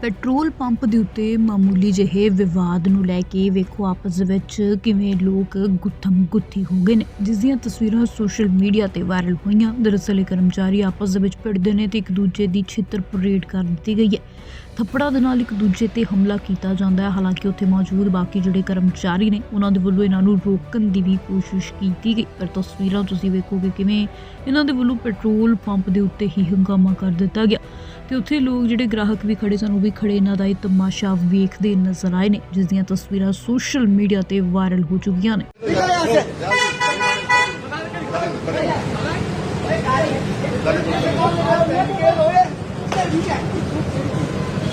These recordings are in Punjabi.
ਪੈਟਰੋਲ ਪੰਪ ਦੇ ਉੱਤੇ ਮਾਮੂਲੀ ਜਿਹੇ ਵਿਵਾਦ ਨੂੰ ਲੈ ਕੇ ਵੇਖੋ ਆਪਸ ਵਿੱਚ ਕਿਵੇਂ ਲੋਕ ਗੁੱਥਮ ਗੁੱਥੀ ਹੋ ਗਏ ਨੇ। ਜਿਸ ਦੀਆਂ ਤਸਵੀਰਾਂ ਸੋਸ਼ਲ ਮੀਡੀਆ ਤੇ ਵਾਇਰਲ ਹੋਈਆਂ। ਦਰਅਸਲ ਇਹ ਕਰਮਚਾਰੀ ਆਪਸ ਦੇ ਵਿੱਚ ਭਿੜਦੇ ਨੇ ਤੇ ਇੱਕ ਦੂਜੇ ਦੀ ਛਿੱਤਰ ਪਰੇਡ ਕਰ ਦਿੱਤੀ ਗਈ ਹੈ। ਥੱਪੜਾਂ ਦੇ ਨਾਲ ਇੱਕ ਦੂਜੇ ਤੇ ਹਮਲਾ ਕੀਤਾ ਜਾਂਦਾ ਹੈ। ਹਾਲਾਂਕਿ ਉੱਥੇ ਮੌਜੂਦ ਬਾਕੀ ਜਿਹੜੇ ਕਰਮਚਾਰੀ ਨੇ, ਉਹਨਾਂ ਦੇ ਵੱਲੋਂ ਇਹਨਾਂ ਨੂੰ ਰੋਕਣ ਦੀ ਵੀ ਕੋਸ਼ਿਸ਼ ਕੀਤੀ ਗਈ। ਪਰ ਤਸਵੀਰਾਂ ਤੁਸੀਂ ਵੇਖੋਗੇ ਕਿਵੇਂ ਇਹਨਾਂ ਦੇ ਵੱਲੋਂ ਪੈਟਰੋਲ ਪੰਪ ਦੇ ਉੱਤੇ ਹੀ ਹੰਗਾਮਾ ਕਰ ਦਿੱਤਾ ਗਿਆ। ਤੇ ਉੱਥੇ ਲੋਕ ਜਿਹੜੇ ਗ੍ਰਾਹਕ ਵੀ ਖੜੇ ਸਨ, ਉਹ ਵੀ ਖੜੇ। ਇਹਨਾਂ ਦਾ ਇਹ ਤਮਾਸ਼ਾ ਵੇਖਦੇ ਨਜ਼ਰ ਆਏ ਨੇ, ਜਿਸ ਦੀਆਂ ਤਸਵੀਰਾਂ ਸੋਸ਼ਲ ਮੀਡੀਆ ਤੇ ਵਾਇਰਲ ਹੋ ਚੁੱਕੀਆਂ ਨੇ।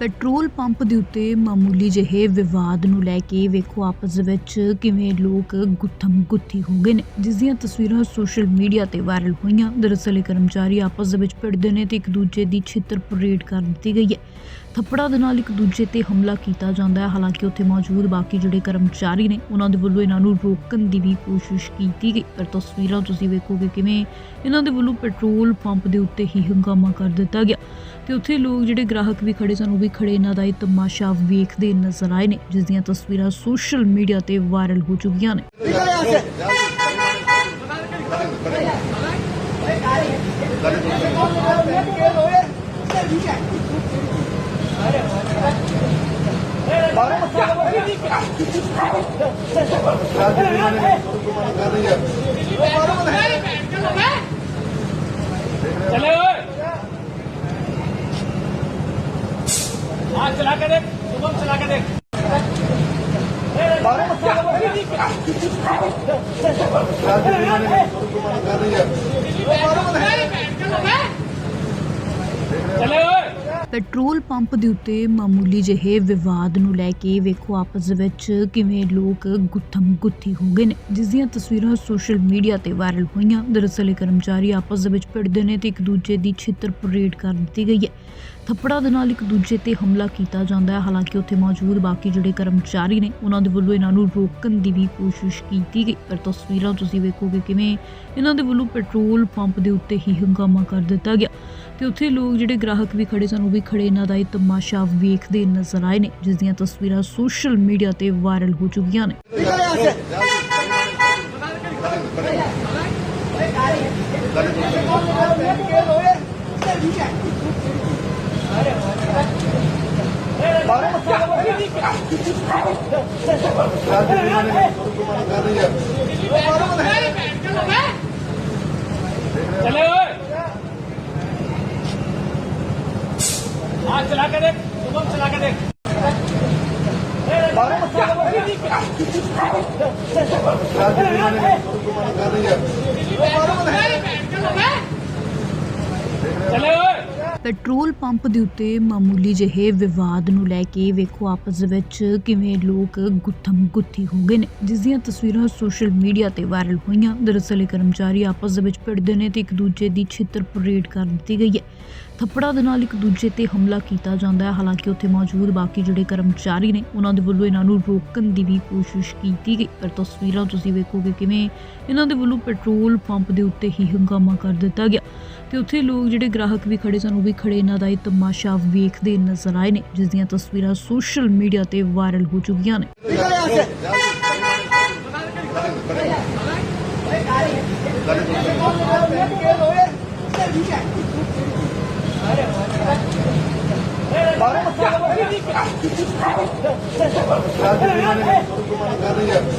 ਪੈਟਰੋਲ ਪੰਪ ਦੇ ਉੱਤੇ ਮਾਮੂਲੀ ਜਿਹੇ ਵਿਵਾਦ ਨੂੰ ਲੈ ਕੇ ਵੇਖੋ ਆਪਸ ਵਿੱਚ ਕਿਵੇਂ ਲੋਕ ਗੁੱਥਮ ਗੁੱਥੀ ਹੋ ਗਏ ਨੇ। ਜਿਸ ਦੀਆਂ ਤਸਵੀਰਾਂ ਸੋਸ਼ਲ ਮੀਡੀਆ ਤੇ ਵਾਇਰਲ ਹੋਈਆਂ। ਦਰਅਸਲ ਇਹ ਕਰਮਚਾਰੀ ਆਪਸ ਦੇ ਵਿੱਚ ਭਿੜਦੇ ਨੇ ਤੇ ਇੱਕ ਦੂਜੇ ਦੀ ਛਿੱਤਰ ਪਰੇਡ ਕਰ ਦਿੱਤੀ ਗਈ ਹੈ। ਥੱਪੜਾਂ ਦੇ ਨਾਲ ਇੱਕ ਦੂਜੇ ਤੇ ਹਮਲਾ ਕੀਤਾ ਜਾਂਦਾ ਹੈ। ਹਾਲਾਂਕਿ ਉੱਥੇ ਮੌਜੂਦ ਬਾਕੀ ਜਿਹੜੇ ਕਰਮਚਾਰੀ ਨੇ, ਉਹਨਾਂ ਦੇ ਵੱਲੋਂ ਇਹਨਾਂ ਨੂੰ ਰੋਕਣ ਦੀ ਵੀ ਕੋਸ਼ਿਸ਼ ਕੀਤੀ ਗਈ। ਪਰ ਤਸਵੀਰਾਂ ਤੁਸੀਂ ਵੇਖੋਗੇ ਕਿਵੇਂ ਇਹਨਾਂ ਦੇ ਵੱਲੋਂ ਪੈਟਰੋਲ ਪੰਪ ਦੇ ਉੱਤੇ ਹੀ ਹੰਗਾਮਾ ਕਰ ਦਿੱਤਾ ਗਿਆ। ਤੇ ਉੱਥੇ ਲੋਕ ਜਿਹੜੇ ਗ੍ਰਾਹਕ ਵੀ ਖੜੇ ਸਨ, ਉਹ ਵੀ ਖੜੇ। ਇਹਨਾਂ ਦਾ ਇਹ ਤਮਾਸ਼ਾ ਵੇਖਦੇ ਨਜ਼ਰ ਆਏ ਨੇ, ਜਿਸ ਦੀਆਂ ਤਸਵੀਰਾਂ ਸੋਸ਼ਲ ਮੀਡੀਆ ਤੇ ਵਾਇਰਲ ਹੋ ਚੁੱਕੀਆਂ ਨੇ। चले चला के देख शुभम चला के देख चले ਪੈਟਰੋਲ ਪੰਪ ਦੇ ਉੱਤੇ ਮਾਮੂਲੀ ਜਿਹੇ ਵਿਵਾਦ ਨੂੰ ਲੈ ਕੇ ਵੇਖੋ ਆਪਸ ਵਿੱਚ ਕਿਵੇਂ ਲੋਕ ਗੁੱਥਮ ਗੁੱਥੀ ਹੋ ਗਏ ਨੇ। ਜਿਸ ਦੀਆਂ ਤਸਵੀਰਾਂ ਸੋਸ਼ਲ ਮੀਡੀਆ ਤੇ ਵਾਇਰਲ ਹੋਈਆਂ। ਦਰਅਸਲ ਇਹ ਕਰਮਚਾਰੀ ਆਪਸ ਦੇ ਵਿੱਚ ਭਿੜਦੇ ਨੇ ਤੇ ਇੱਕ ਦੂਜੇ ਦੀ ਛਿੱਤਰ ਪਰੇਡ ਕਰ ਦਿੱਤੀ ਗਈ ਹੈ। ਥੱਪੜਾਂ ਦੇ ਨਾਲ ਇੱਕ ਦੂਜੇ ਤੇ ਹਮਲਾ ਕੀਤਾ ਜਾਂਦਾ ਹੈ। ਹਾਲਾਂਕਿ ਉੱਥੇ ਮੌਜੂਦ ਬਾਕੀ ਜਿਹੜੇ ਕਰਮਚਾਰੀ ਨੇ, ਉਹਨਾਂ ਦੇ ਵੱਲੋਂ ਇਹਨਾਂ ਨੂੰ ਰੋਕਣ ਦੀ ਵੀ ਕੋਸ਼ਿਸ਼ ਕੀਤੀ ਗਈ। ਪਰ ਤਸਵੀਰਾਂ ਤੁਸੀਂ ਵੇਖੋਗੇ ਕਿਵੇਂ ਇਹਨਾਂ ਦੇ ਵੱਲੋਂ ਪੈਟਰੋਲ ਪੰਪ ਦੇ ਉੱਤੇ ਹੀ ਹੰਗਾਮਾ ਕਰ ਦਿੱਤਾ ਗਿਆ। ਤੇ ਉੱਥੇ ਲੋਕ ਜਿਹੜੇ ਗ੍ਰਾਹਕ ਵੀ ਖੜੇ ਸਨ, ਉਹ ਵੀ ਖੜੇ। ਇਹਨਾਂ ਦਾ ਇਹ ਤਮਾਸ਼ਾ ਵੇਖਦੇ ਨਜ਼ਰ ਆਏ ਨੇ, ਜਿਸ ਦੀਆਂ ਤਸਵੀਰਾਂ ਸੋਸ਼ਲ ਮੀਡੀਆ ਤੇ ਵਾਇਰਲ ਹੋ ਚੁੱਕੀਆਂ ਨੇ। चले ਪੈਟਰੋਲ ਪੰਪ ਦੇ ਉੱਤੇ ਮਾਮੂਲੀ ਜਿਹੇ ਵਿਵਾਦ ਨੂੰ ਲੈ ਕੇ ਵੇਖੋ ਆਪਸ ਵਿੱਚ ਕਿਵੇਂ ਲੋਕ ਗੁੱਥਮ ਗੁੱਥੀ ਹੋ ਗਏ ਨੇ। ਜਿਸ ਦੀਆਂ ਤਸਵੀਰਾਂ ਸੋਸ਼ਲ ਮੀਡੀਆ ਤੇ ਵਾਇਰਲ ਹੋਈਆਂ। ਦਰਅਸਲ ਇਹ ਕਰਮਚਾਰੀ ਆਪਸ ਵਿੱਚ ਭਿੜਦੇ ਨੇ ਤੇ ਇੱਕ ਦੂਜੇ ਦੀ ਛਿੱਤਰ ਪਰੇਡ ਕਰ ਦਿੱਤੀ ਗਈ ਹੈ। ਥੱਪੜਾਂ ਦੇ ਨਾਲ ਇੱਕ ਦੂਜੇ ਤੇ ਹਮਲਾ ਕੀਤਾ ਜਾਂਦਾ ਹੈ। ਹਾਲਾਂਕਿ ਉੱਥੇ ਮੌਜੂਦ ਬਾਕੀ ਜਿਹੜੇ ਕਰਮਚਾਰੀ ਨੇ, ਉਹਨਾਂ ਦੇ ਵੱਲੋਂ ਇਹਨਾਂ ਨੂੰ ਰੋਕਣ ਦੀ ਵੀ ਕੋਸ਼ਿਸ਼ ਕੀਤੀ ਗਈ। ਪਰ ਤਸਵੀਰਾਂ ਤੁਸੀਂ ਵੇਖੋਗੇ ਕਿਵੇਂ ਇਹਨਾਂ ਦੇ ਵੱਲੋਂ ਪੈਟਰੋਲ ਪੰਪ ਦੇ ਉੱਤੇ ਹੀ ਹੰਗਾਮਾ ਕਰ ਦਿੱਤਾ ਗਿਆ ਤੇ ਉੱਥੇ ਲੋਕ ਜਿਹੜੇ ਗ੍ਰਾਹਕ ਵੀ ਖੜੇ ਸਨ, ਉਹ ਵੀ ਖੜੇ। ਇਹਨਾਂ ਦਾ ਇਹ ਤਮਾਸ਼ਾ ਵੇਖਦੇ ਨਜ਼ਰ ਆਏ ਨੇ, ਜਿਸ ਦੀਆਂ ਤਸਵੀਰਾਂ ਸੋਸ਼ਲ ਮੀਡੀਆ ਤੇ ਵਾਇਰਲ ਹੋ ਚੁੱਕੀਆਂ ਨੇ। Thank you.